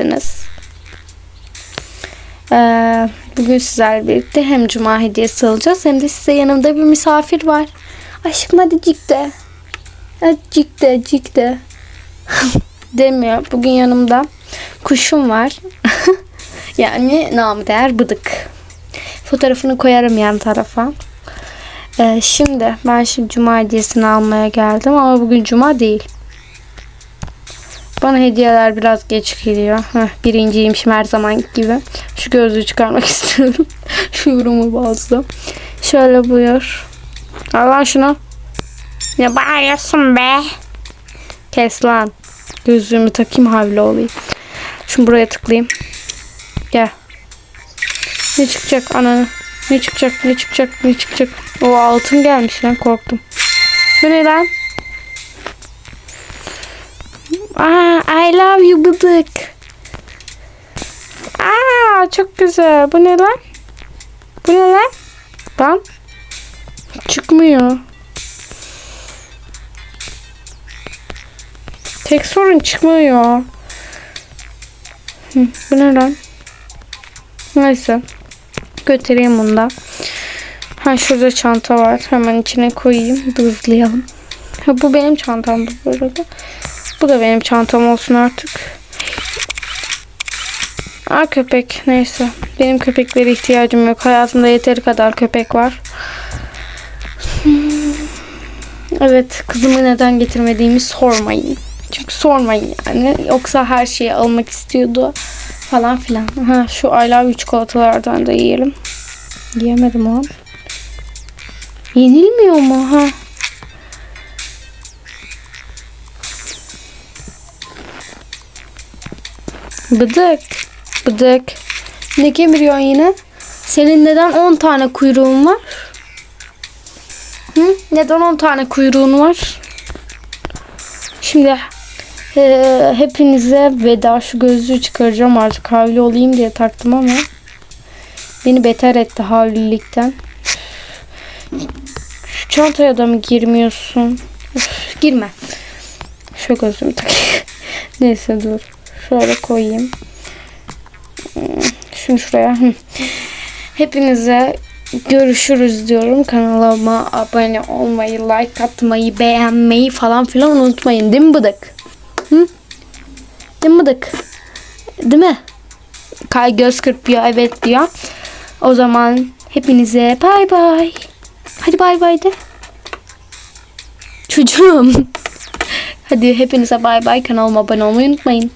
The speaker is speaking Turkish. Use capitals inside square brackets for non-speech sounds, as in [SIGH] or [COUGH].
ettiniz. Ee, bugün sizlerle birlikte hem cuma hediyesi alacağız hem de size yanımda bir misafir var. Aşkım hadi cik de. Hadi cik de. [LAUGHS] Demiyor. Bugün yanımda kuşum var. [LAUGHS] yani namı değer bıdık. Fotoğrafını koyarım yan tarafa. Ee, şimdi ben şimdi cuma hediyesini almaya geldim ama bugün cuma değil. Bana hediyeler biraz geç geliyor. Heh, birinciymişim her zaman gibi. Şu gözlüğü çıkarmak [LAUGHS] istiyorum. Şu yorumu bozdu. Şöyle buyur. Al lan şunu. Ne bağırıyorsun be? Kes lan. Gözlüğümü takayım havlu olayım. Şunu buraya tıklayayım. Gel. Ne çıkacak ananı? Ne çıkacak? Ne çıkacak? Ne çıkacak? O altın gelmiş lan korktum. Bu ne lan? Aa, I love you bıdık. Aa, çok güzel. Bu ne lan? Bu ne lan? Lan. Çıkmıyor. Tek sorun çıkmıyor. Hı, bu ne lan? Neyse. Götüreyim bunu da. Ha şurada çanta var. Hemen içine koyayım. Hızlayalım. Ha, bu benim çantam bu arada. Bu da benim çantam olsun artık. Aa köpek. Neyse. Benim köpeklere ihtiyacım yok. Hayatımda yeteri kadar köpek var. Hmm. Evet. Kızımı neden getirmediğimi sormayın. Çünkü sormayın yani. Yoksa her şeyi almak istiyordu. Falan filan. Ha, şu I love çikolatalardan da yiyelim. Yiyemedim o an. Yenilmiyor mu? Ha. Bıdık. Bıdık. Ne kemiriyorsun yine? Senin neden 10 tane kuyruğun var? Hı? Neden 10 tane kuyruğun var? Şimdi e, hepinize veda şu gözlüğü çıkaracağım artık havli olayım diye taktım ama beni beter etti havlilikten. Şu çantaya da mı girmiyorsun? Üf, girme. Şu gözlüğümü takayım. [LAUGHS] Neyse dur. Şöyle koyayım. Hmm, Şunu şuraya. Hepinize görüşürüz diyorum. Kanalıma abone olmayı, like atmayı, beğenmeyi falan filan unutmayın. Değil mi bıdık? Hı? Değil mi bıdık? Değil mi? Kay göz kırpıyor evet diyor. O zaman hepinize bay bay. Hadi bay bay de. Çocuğum. [LAUGHS] Hadi hepinize bay bay. Kanalıma abone olmayı unutmayın.